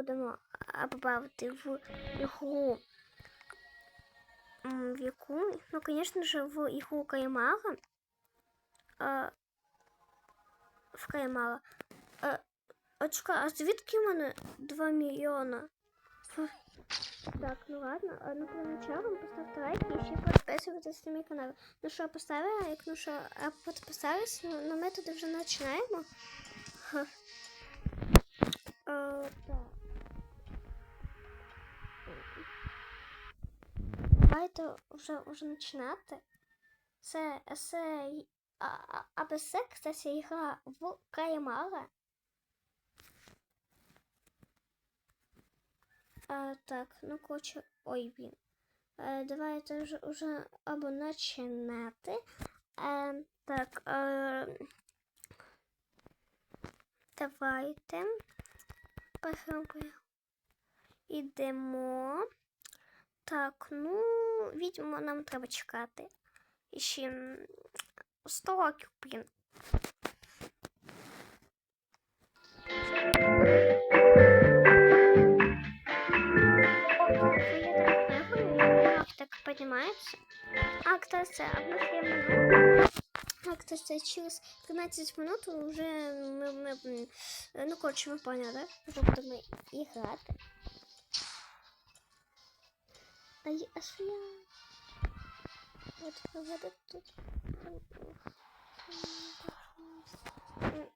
будемо бавити в ігру. В яку? Ну, звісно ж, в ігру Каймара. В Каймара. А, а звідки в мене 2 мільйона? Так, ну ладно, а ну для начала поставте лайк і ще підписуйтесь на мій канал. Ну що, поставили лайк, ну що, а підписались, ну, ну ми тут вже починаємо. Ха. А, так. Давайте вже, вже починати. Це, а, а, а без це, кстати, гра в Каймара. А, так, ну коротше, ой, блін. Е, давайте вже, вже або починати. Е, так, е, давайте. Похрупуємо. Ідемо. Так, ну, відьму нам треба чекати. І ще м, 100 років, блін. Так поднимается. А, кстати, одну хрень. А, кстати, через 13 минут уже мы, мы, м, ну, короче, мы поняли, да? Уже будем играть. А, я, а що я? Вот, вот тут. М,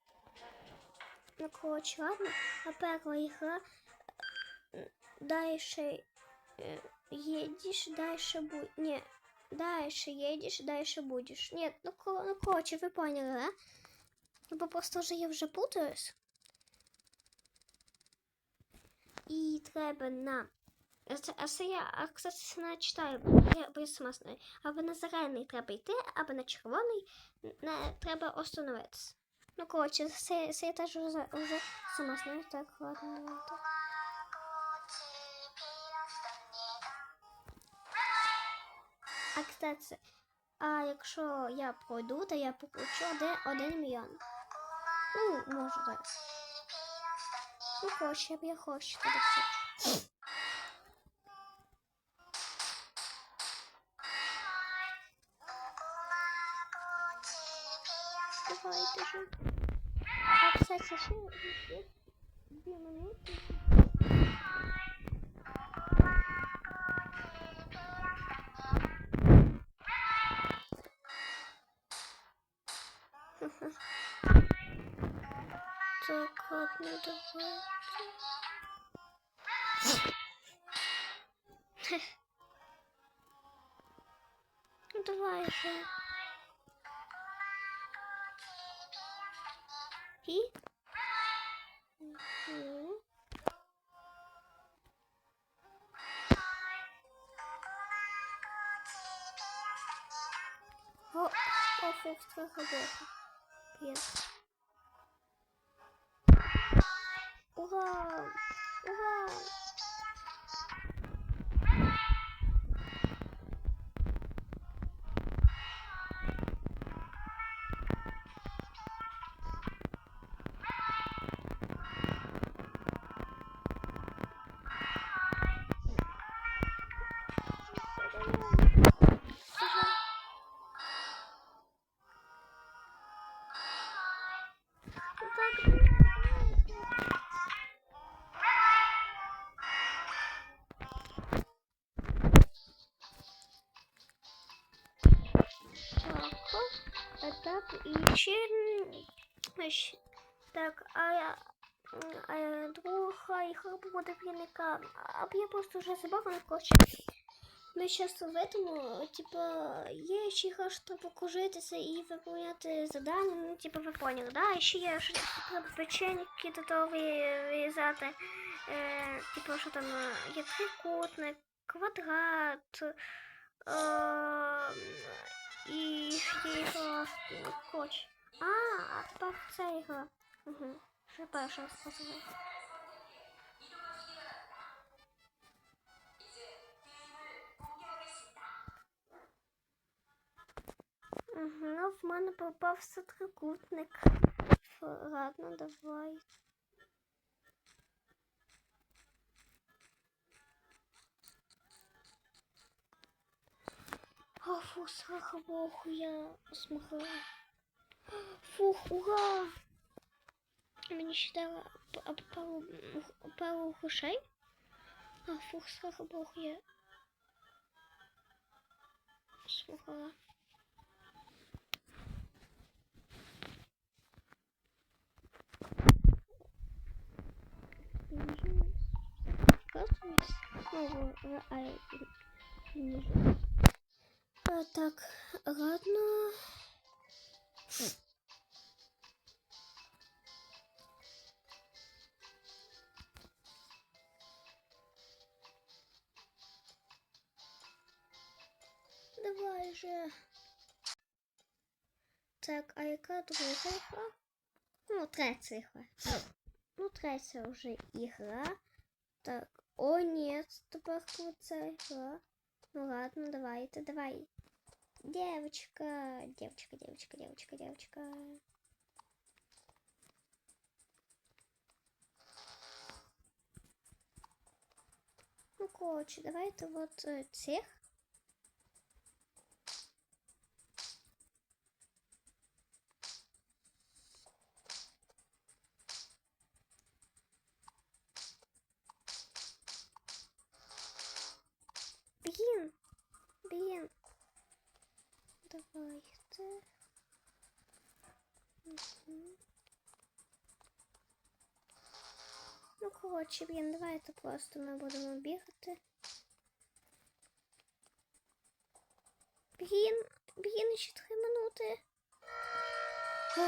Ну, короче, ладно. А первая игра. э, Дальше э, едешь, дальше будет. Не, дальше едешь, дальше будешь. Нет, ну, ко- ну короче, вы поняли, да? Ну, бо просто вже я вже путаюсь. І треба на. а це, я, не читаю, я, сама. Або на зелений треба йти, або на червоний не, треба остановитися. Ну, коротше, це, це я теж вже, вже сама знаю. Так, ладно. А кстати, а якщо я пройду, то я получу один, один мільйон. Ну, можу так. Ну, коротше, я б я хочу А, кстати, ще є дві минути. Так, ладно, давай. Ну давай же. И? Мгм. О, офовство глибоко. Блін. Ура! Так, і ще, так, а я, а друга ігра буде плінника, а я просто вже забавно, коротше. Ми зараз в этому, типа, є ще ігра, що покружитися і виконувати завдання, ну, типа, ви поняли, да? І ще є, що треба печеньки тут вирізати, е, типа, що там е, є трикутник, квадрат, е, і є ну, коротше. А, а тепер ігра. Угу. Ще перша сказала. Угу, ну в мене попався трикутник. Ладно, давай. Фух, слава Богу, я змогла. Фух, ура! Мені ще дали пару, пару. А, фух, слава Богу, я змогла. А, так, ладно. Давай же. Так, а яка друга гра? Ну, третя гра. Ну, третя вже ігра. Так, о, нет, тепер ця гра. Ну ладно, давайте, давай. Девочка, девочка, девочка, девочка, девочка. Ну, короче, давайте вот э, коротше, блін, давайте просто ми будемо бігати. Блін, блін, ще три минути.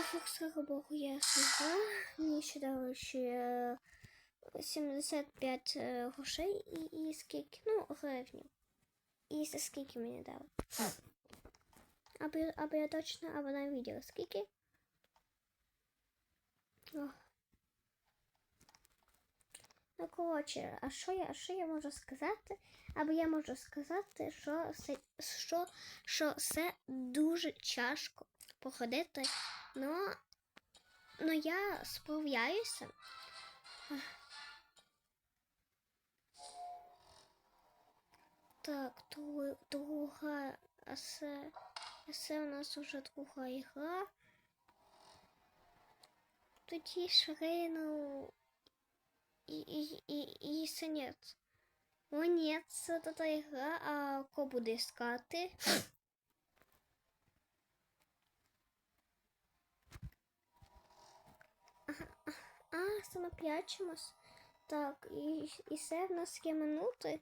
Фух, слава Богу, я змогла. Мені ще дали ще е, 75 е, грошей і, і скільки? Ну, гривнів. І скільки мені дали? Або, або я точно, або на відео скільки? О. Ну, коротше, а що я, а що я можу сказати? Або я можу сказати, що це, що, що це дуже тяжко походити. Ну, ну я справляюся. Так, дру- друга, а це, а це у нас вже друга ігра. Тоді Шрейну и, и, и, и синець. О, ні, це та ігра, а ко буде іскати? А, це на п'ячимось. Так, і, і це в нас є минути.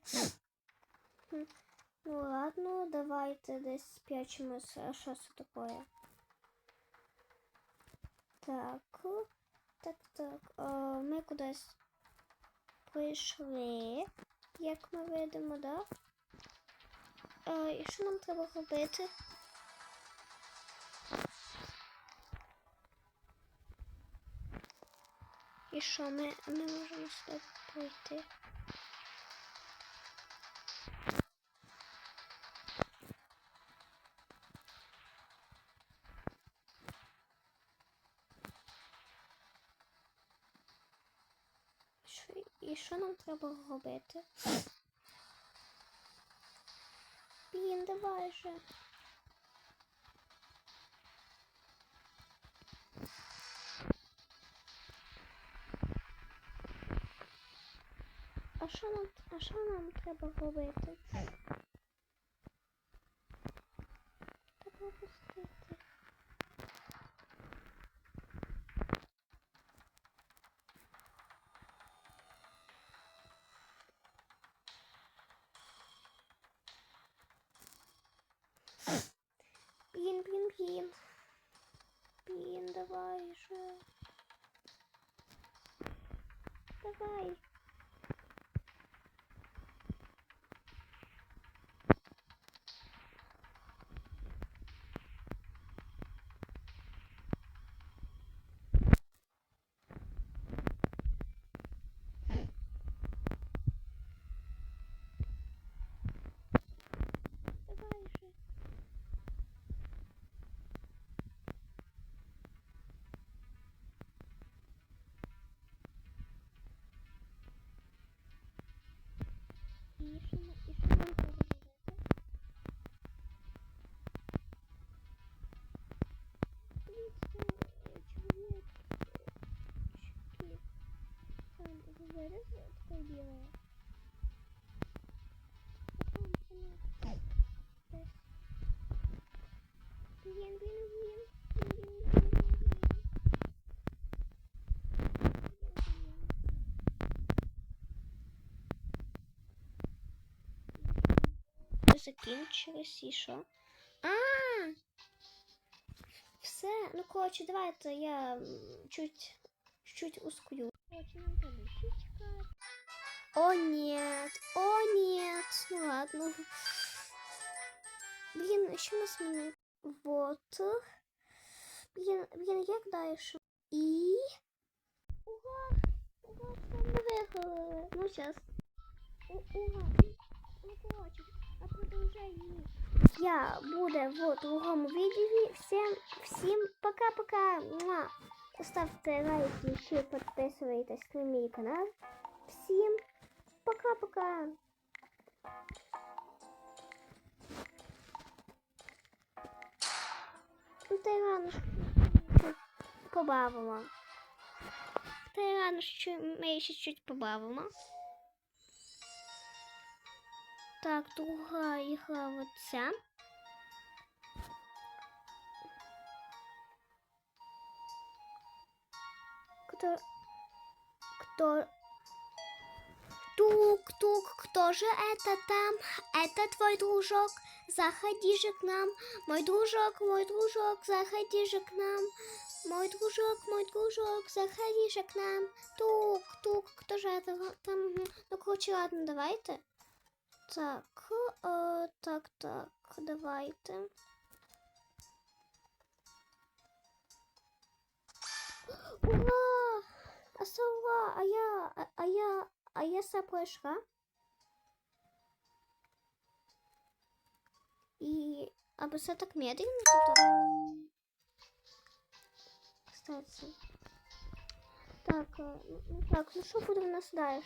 Ну ладно, давайте десь п'ячимось. А що це таке? Так, так, так. О, ми кудись прийшли, як ми видимо, да? А, і що нам треба робити? І що ми, ми можемо сюди пройти? І що нам треба робити? Блін, давай же. А що нам, а що нам треба робити? Треба пустити. Давай же. Давай. І Закінчилось і що? А! Все, ну коротше, давайте я чуть, чуть ускорю. Чекати. О, нет, о, нет. Ну ладно. Блин, еще у нас минут. Вот. Блин, блин, як дальше? И... Ура! Ура, мы выиграли. Ну, сейчас. Ура! Ну, короче, я буде в другому відео. Всім, всім пока-пока. Ставте лайки, ще підписуйтесь на мій канал. Всім пока-пока. Ну, Та побавимо. Та й ми ще чуть побавимо. Так, друга ігра оця. Кто... Кто... Тук-тук, кто же это там? Это твой дружок? Заходи же к нам. Мой дружок, мой дружок, заходи же к нам. Мой дружок, мой дружок, заходи же к нам. Тук-тук, кто же это там? Ну, короче, ладно, давайте. Так, е, так, так, давайте. Ура! А сова, а я, а, а я, а я пройшла. І, або все так медленно тут? Кстати. Так, е, ну, так, ну що буде в нас далі?